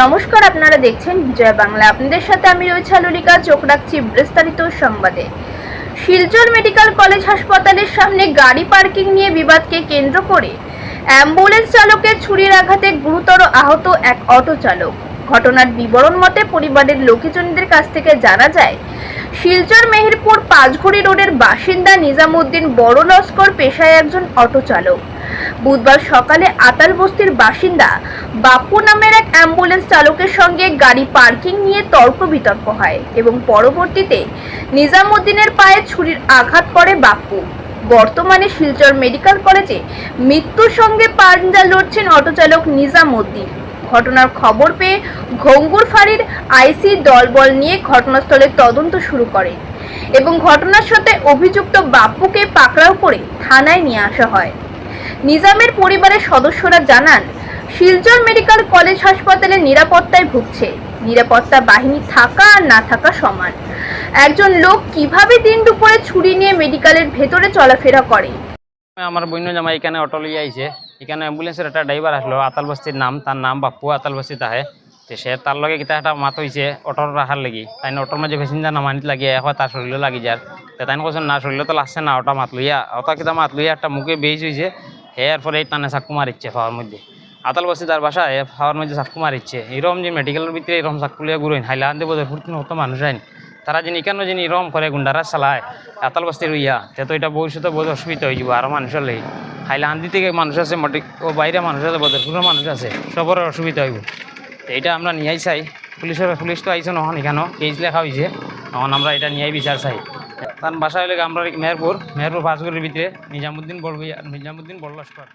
নমস্কার, আপনারা দেখছেন বিজয় বাংলা। আপনাদের সাথে আমি রয়েছে ললিকা চোখ রাখছি বিস্তারিত সংবাদে। শিলচর মেডিকেল কলেজ হাসপাতালের সামনে গাড়ি পার্কিং নিয়ে বিবাদকে কেন্দ্র করে অ্যাম্বুলেন্স চালকের ছুরির আঘাতে গুরুতর আহত এক অটো চালক। ঘটনার বিবরণ মতে পরিবারের লোকজনদের কাছ থেকে জানা যায়, শিলচর মেহেরপুর পাঁচঘড়ি রোডের বাসিন্দা নিজামুদ্দিন বড় লস্কর পেশায় একজন অটো চালক। বুধবার সকালে আতাল বস্তির বাসিন্দা বাপু নামের এক অ্যাম্বুলেন্স চালকের সঙ্গে গাড়ি পার্কিং নিয়ে তর্ক বিতর্ক হয় এবং পরবর্তীতে নিজামুদ্দিনের পায়ে ছুরির আঘাত করে বাপ্পু বর্তমানে শিলচর মেডিকেল কলেজে মৃত্যুর সঙ্গে পাঞ্জা লড়ছেন অটোচালক নিজামুদ্দিন। ঘটনার খবর পেয়ে ঘঙ্গুর ফাঁড়ির আইসি দলবল নিয়ে ঘটনাস্থলে তদন্ত শুরু করে এবং ঘটনার সাথে অভিযুক্ত বাপ্পুকে পাকড়াও করে থানায় নিয়ে আসা হয়। নিজামের পরিবারের সদস্যরা জানান, শিলচর মেডিকেল কলেজ হাসপাতালে নিরাপত্তায় ভুগছে। নিরাপত্তা বাহিনী থাকা আর না থাকা সমান। একজন লোক কীভাবে দিন দুপুরে ছুরি নিয়ে মেডিকেলের ভেতরে চলাফেরা করে? আমার বন্য জামাই এখানে অটো লিয়ে আইছে। এখানে অ্যাম্বুলেন্সের একটা ড্রাইভার আসলো, আতাল বস্তির নাম। তার নাম বাপ্পু আতাল বস্তি তাহে। তো সে তার লগে কিতা একটা মাত হয়েছে অটোর রাখার লাগি। তাই অটোর মাঝে প্যাসেঞ্জার নামানিত লাগি এখন তার শরীরও লাগি যার। তাই কৈছে, না শরীরে তো লাগছে না, ওটা মাত লইয়া। ওটা কিতা মাত লইয়া একটা মুখে বেইজ হয়েছে এরপরে এই টানে চাক্কু মারিচ্ছে খাওয়ার মধ্যে। আতাল বস্তি তার বাসা এ খাওয়ার মধ্যে চাক্কু মারিচ্ছে এরকম যে মেডিকেলের ভিতরে এরকম চাক্কু লিয়া ঘুরেন হাইলান দেবো ফুর্তি হতো মানুষ আইন। তারা যিনি কেন যিনি এরকম করে গুন্ডারা চালায়। আতাল বস্তি ইয়া, তে তো এটা ভবিষ্যতে বহুত অসুবিধা হয়ে যাব আরও মানুষের লেগে হাইলাহান্দি থেকে মানুষ আছে ও বাইরে মানুষ আছে বদরপুরের মানুষ আছে, সবর অসুবিধা হইব। এটা আমরা নিয়াই চাই। পুলিশের, পুলিশ তো আইছে নহন এখানেও কেস লেখা হয়েছে তখন আমরা এটা নিয়াই বিচার চাই। তার বাসা হলে আমরা মেহেরপুর মেহেরপুর পাঁচগুড়ির ভিতরে নিজামুদ্দিন বড় নিজামুদ্দিন বড় লস্কর।